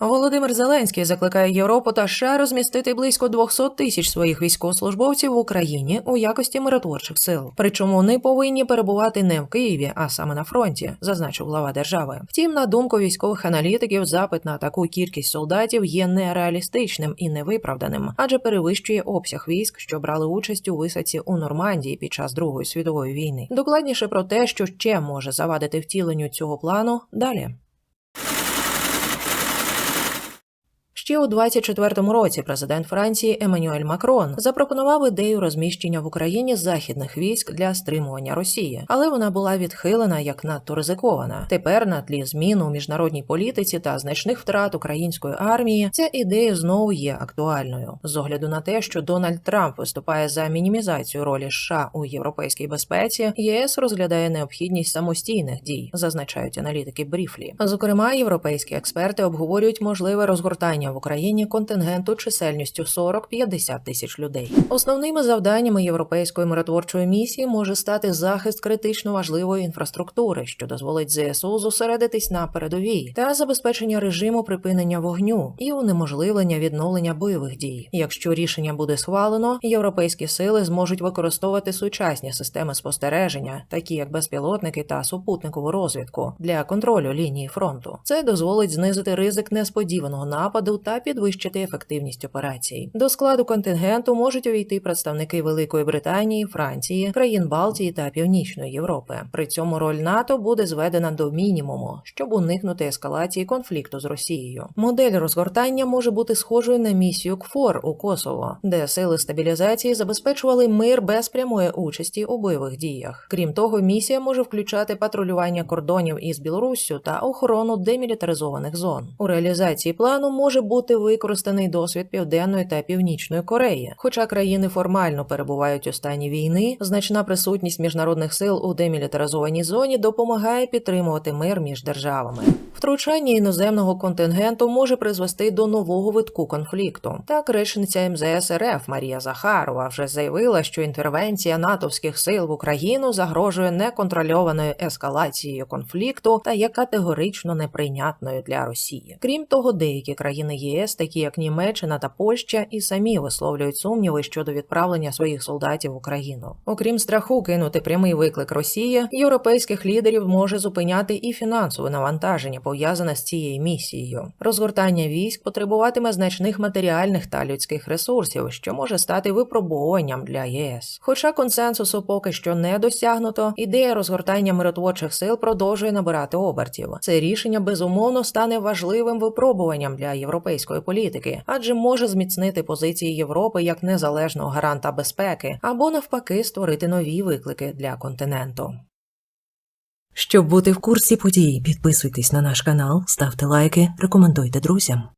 Володимир Зеленський закликає Європу та США розмістити близько 200 тисяч своїх військовослужбовців в Україні у якості миротворчих сил. Причому вони повинні перебувати не в Києві, а саме на фронті, зазначив глава держави. Втім, на думку військових аналітиків, запит на таку кількість солдатів є нереалістичним і невиправданим, адже перевищує обсяг військ, що брали участь у висадці у Нормандії під час Другої світової війни. Докладніше про те, що ще може завадити втіленню цього плану, далі. Ще у 24-му році президент Франції Еммануель Макрон запропонував ідею розміщення в Україні західних військ для стримування Росії, але вона була відхилена як надто ризикована. Тепер на тлі змін у міжнародній політиці та значних втрат української армії ця ідея знову є актуальною з огляду на те, що Дональд Трамп виступає за мінімізацію ролі США у європейській безпеці. ЄС розглядає необхідність самостійних дій, зазначають аналітики Бріфлі. Зокрема, європейські експерти обговорюють можливе розгортання в Україні контингенту чисельністю 40-50 тисяч людей. Основними завданнями європейської миротворчої місії може стати захист критично важливої інфраструктури, що дозволить ЗСУ зосередитись на передовій та забезпечення режиму припинення вогню і унеможливлення відновлення бойових дій. Якщо рішення буде схвалено, європейські сили зможуть використовувати сучасні системи спостереження, такі як безпілотники та супутникову розвідку, для контролю лінії фронту. Це дозволить знизити ризик несподіваного нападу та підвищити ефективність операцій. До складу контингенту можуть увійти представники Великої Британії, Франції, країн Балтії та Північної Європи. При цьому роль НАТО буде зведена до мінімуму, щоб уникнути ескалації конфлікту з Росією. Модель розгортання може бути схожою на місію КФОР у Косово, де сили стабілізації забезпечували мир без прямої участі у бойових діях. Крім того, місія може включати патрулювання кордонів із Білоруссю та охорону демілітаризованих зон. У реалізації плану може бути використаний досвід Південної та Північної Кореї. Хоча країни формально перебувають у стані війни, значна присутність міжнародних сил у демілітаризованій зоні допомагає підтримувати мир між державами. Втручання іноземного контингенту може призвести до нового витку конфлікту. Так, речниця МЗС РФ Марія Захарова вже заявила, що інтервенція натовських сил в Україну загрожує неконтрольованою ескалацією конфлікту та є категорично неприйнятною для Росії. Крім того, деякі країни ЄС, такі як Німеччина та Польща, і самі висловлюють сумніви щодо відправлення своїх солдатів в Україну. Окрім страху кинути прямий виклик Росії, європейських лідерів може зупиняти і фінансове навантаження, пов'язане з цією місією. Розгортання військ потребуватиме значних матеріальних та людських ресурсів, що може стати випробуванням для ЄС. Хоча консенсусу поки що не досягнуто, ідея розгортання миротворчих сил продовжує набирати обертів. Це рішення безумовно стане важливим випробуванням для європейської політики, адже може зміцнити позиції Європи як незалежного гаранта безпеки або навпаки створити нові виклики для континенту. Щоб бути в курсі подій, підписуйтесь на наш канал, ставте лайки, рекомендуйте друзям.